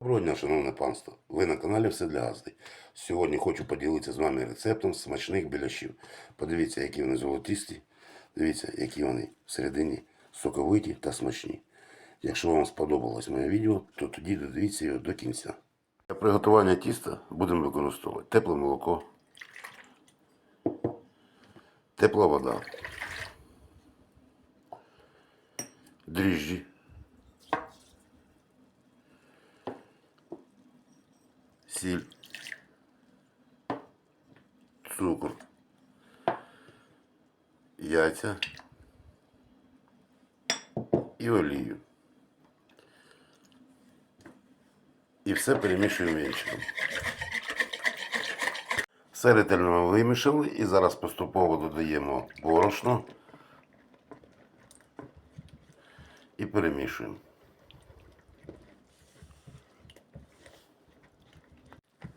Доброго дня, шановне панство! Ви на каналі Все для Газди. Сьогодні хочу поділитися з вами рецептом смачних біляшів. Подивіться, які вони золотисті. Дивіться, які вони всередині соковиті та смачні. Якщо вам сподобалось моє відео, то тоді додивіться його до кінця. Для приготування тіста будемо використовувати тепле молоко, тепла вода, дріжджі, сіль, цукор, яйця і олію. І все перемішуємо вінчиком. Все ретельно вимішали і зараз поступово додаємо борошно і перемішуємо.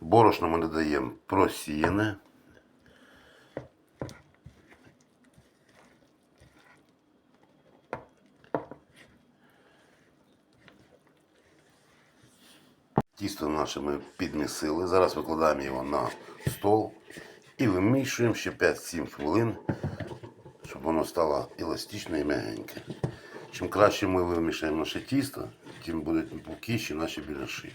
Борошно ми додаємо просіяне. Тісто наше ми підмісили. Зараз викладаємо його на стол і вимішуємо ще 5-7 хвилин, щоб воно стало еластичне і м'ягеньке. Чим краще ми вимішаємо наше тісто, тим будуть пухкіші наші біляші.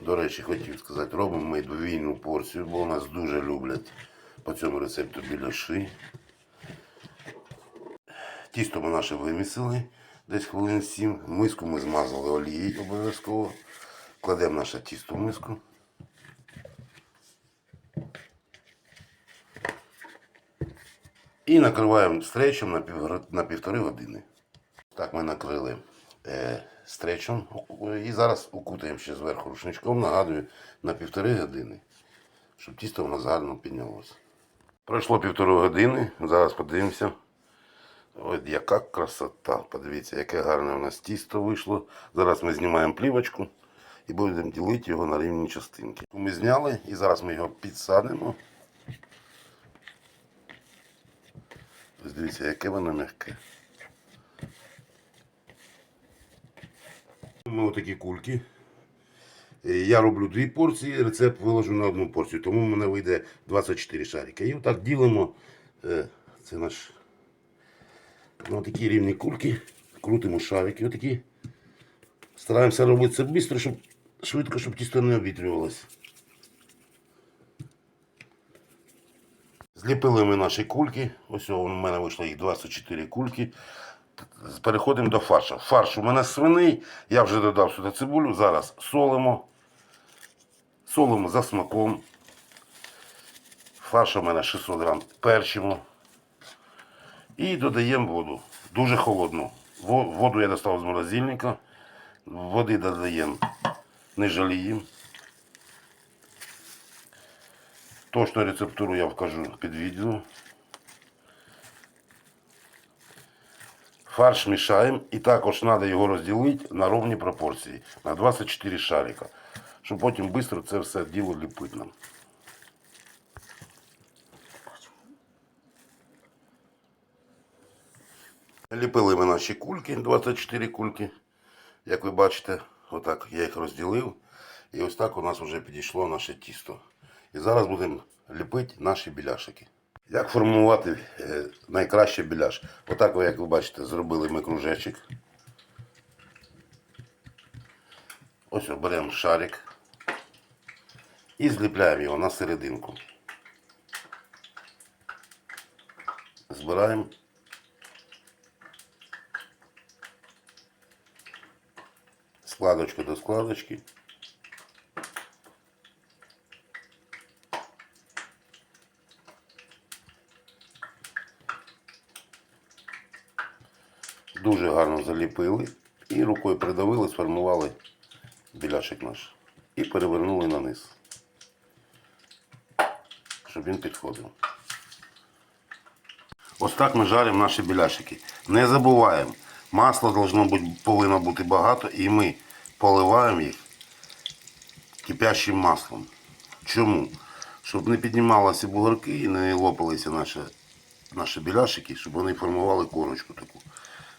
До речі, хотів сказати, робимо ми двійну порцію, бо нас дуже люблять по цьому рецепту біляши. Тісто ми наше вимісили десь хвилин 7. Миску ми змазали олією обов'язково. Кладемо наше тісто в миску. І накриваємо стречем на півтори години. Так ми накрили е, стречем і зараз укутаємо ще зверху рушничком, нагадую, на півтори години, щоб тісто нас гарно піднялося. Пройшло півтори години, зараз подивимося. Ось яка красота. Подивіться, яке гарне у нас тісто вийшло. Зараз ми знімаємо плівочку і будемо ділити його на рівні частинки. Ми зняли і зараз ми його підсадимо. Ось дивіться, яке воно м'яке. Ми отакі кульки. Е, Я роблю дві порції, рецепт виложу на одну порцію, тому в мене вийде 24 шарики. І отак ділимо. е, Це наш на такі рівні кульки. Крутимо шарики. Отакі. Стараємося робити це швидко, щоб швидко, щоб тісто не обвітрювалося. Зліпили ми наші кульки. Ось у мене вийшло їх 24 кульки. Переходимо до фаршу. Фарш у мене свиний. Я вже додав сюди цибулю. Зараз солимо. Солимо за смаком. Фарш у мене 600 грам перчимо. І додаємо воду. Дуже холодну. Воду я достав з морозильника. Води додаємо. Не жаліємо. Точну рецептуру я вкажу під відео. Фарш мішаємо і також треба його розділити на ровні пропорції, на 24 шарика, щоб потім швидко це все діло ліпити нам. Ліпили ми наші кульки, 24 кульки. Як ви бачите, отак я їх розділив. І ось так у нас вже підійшло наше тісто. І зараз будемо ліпити наші біляшики. Як формувати е, найкраще біляш? Отак, як ви бачите, зробили ми кружечок. Ось беремо шарик і зліпляємо його на серединку. Збираємо. Складочку до складочки. Дуже гарно заліпили і рукою придавили, сформували біляшик наш. І перевернули на низ, щоб він підходив. Ось так ми жаримо наші біляшики. Не забуваємо, масла должно бути, повинно бути багато і ми поливаємо їх кипящим маслом. Чому? Щоб не піднімалися бугорки і не лопалися наші, наші біляшики, щоб вони формували корочку таку.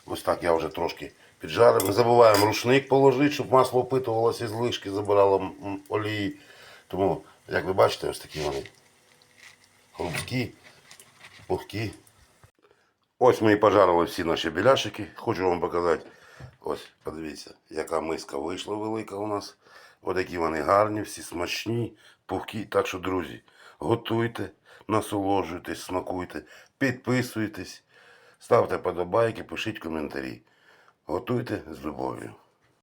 Ось так я вже трошки Піджаримо. Не забуваємо рушник положити, щоб масло впитувалося з лишки, забирало олії. Тому, як ви бачите, ось такі вони хрупкі, пухкі. Ось ми і пожарили всі наші біляшики. Хочу вам показати. Ось, подивіться, яка миска вийшла велика у нас. Ось такі вони гарні, всі смачні, пухкі. Так що, друзі, готуйте, насолоджуйтесь, смакуйте, підписуйтесь, ставте подобайки, пишіть коментарі. Готуйте з любов'ю.